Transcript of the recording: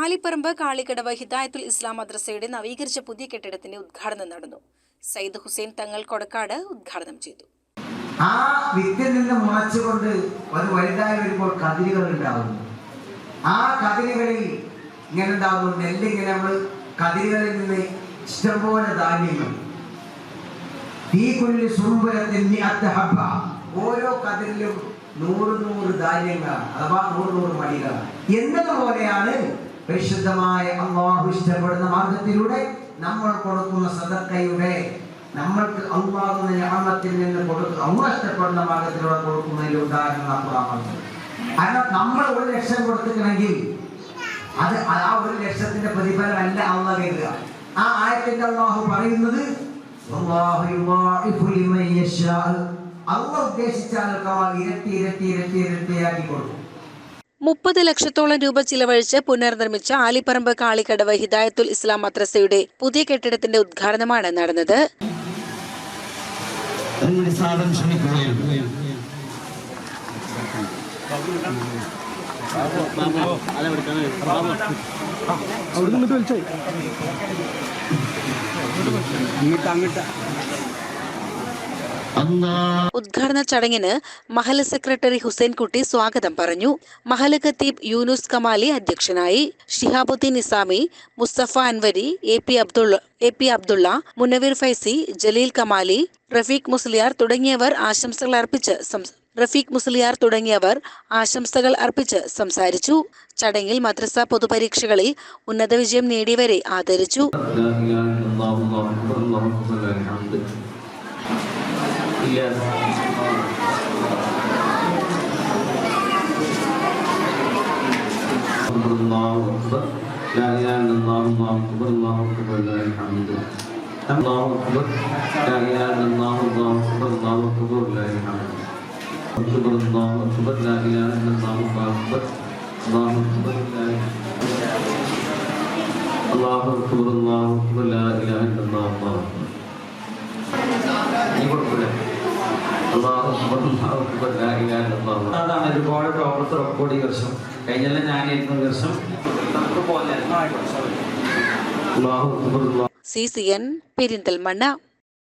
ആലിപ്പറമ്പ് കാളിക്കടവ് ഹിദായത്തുൽ ഇസ്ലാം മദ്രസയുടെ നവീകരിച്ച പുതിയ കെട്ടിടത്തിന്റെ ഉദ്ഘാടനം നടന്നു. സയ്യിദ് ഹുസൈൻ തങ്ങൾ കൊടക്കാട് ഉദ്ഘാടനം ചെയ്തു. ആ വിത്തിൽ നിന്ന് മുളച്ചുകൊണ്ട് അത് വലുതായി വരുമ്പോൾ കതിരുകൾ ഉണ്ടാകുന്നു. ആ കതിരുകളിൽ ഇങ്ങനെ ഉണ്ടാകുന്നു നെല്ലിങ്ങനെ നമ്മൾ കതിരുകളിൽ നിന്ന് ഇഷ്ടംപോലെ ധാന്യങ്ങൾ. ഓരോ കതിരിലും നൂറ് നൂറ് ധാന്യങ്ങളാണ് അഥവാ നൂറ് നൂറ് മടികളാണ്. എന്നതുപോലെയാണ് പരിശുദ്ധമായ അള്ളാഹു ഇഷ്ടപ്പെടുന്ന മാർഗത്തിലൂടെ നമ്മൾ കൊടുക്കുന്ന സദക്കയുടെ നമ്മൾക്ക് അള്ളാഹുന്ന ഞാമത്തിൽ നിന്ന് കൊടുക്കുക അള്ളാഹ് ഇഷ്ടപ്പെടുന്ന മാർഗത്തിലൂടെ കൊടുക്കുന്നതിൽ ഉണ്ടാകുന്ന അപ്പുറമാണ് കാരണം നമ്മൾ ഒരു ലക്ഷം കൊടുത്തിട്ടുണ്ടെങ്കിൽ അത് ആ ഒരു ലക്ഷത്തിന്റെ പ്രതിഫലം അല്ല അള്ളാഹ് കരുതുക ആ ആയത്തിന്റെ അള്ളാഹു പറയുന്നത് ഉദ്ദേശിച്ചാൽ. അള്ളാഹ് ഉദ്ദേശിച്ച ആൾക്കാർ ഇരട്ടി ഇരട്ടി ഇരട്ടി ഇരട്ടിയാക്കി കൊടുക്കും. മുപ്പത് ലക്ഷത്തോളം രൂപ ചിലവഴിച്ച് പുനർനിർമ്മിച്ച ആലിപ്പറമ്പ് കാളിക്കടവ് ഹിദായത്തുൽ ഇസ്ലാം മദ്രസയുടെ പുതിയ കെട്ടിടത്തിന്റെ ഉദ്ഘാടനമാണ് നടന്നത്. അങ്ങോട്ട് അങ്ങോട്ട്. ഉദ്ഘാടന ചടങ്ങിന് മഹൽ സെക്രട്ടറി ഹുസൈൻകുട്ടി സ്വാഗതം പറഞ്ഞു. മഹൽ ഖത്തീബ് യൂനുസ് കമാലി അധ്യക്ഷനായി Shihabuddin Isami Mustafa Anwari A P Abdullah A P Abdullah Munavir Faizi Jaleel Kamali Rafeeq Musliyar തുടങ്ങിയവർ ആശംസകൾ അർപ്പിച്ച് റഫീഖ് മുസ്ലിയാർ തുടങ്ങിയവർ ആശംസകൾ അർപ്പിച്ച് സംസാരിച്ചു. ചടങ്ങിൽ മദ്രസ പൊതുപരീക്ഷകളിൽ ഉന്നത വിജയം നേടിയവരെ ആദരിച്ചു. ileride. Allahu Akbar. La ilahe illallah, Allahu Akbar, Allahu Akbar, la. Allahu Akbar. La ilahe illallah, Allahu Akbar, Allahu Akbar, la Allahu Akbar, la ilahe illallah, Allahu Akbar, Allahu Akbar, la. Allahu Akbar, la ilahe illallah, Allahu Akbar. İyi bak böyle. അതാണ് ഒരുപാട് ടോപ്പർസ് record ഈ വർഷം. കഴിഞ്ഞല്ല ഞാൻ ഈ വർഷം നമുക്ക് പോലെ C C N Perinthalmanna.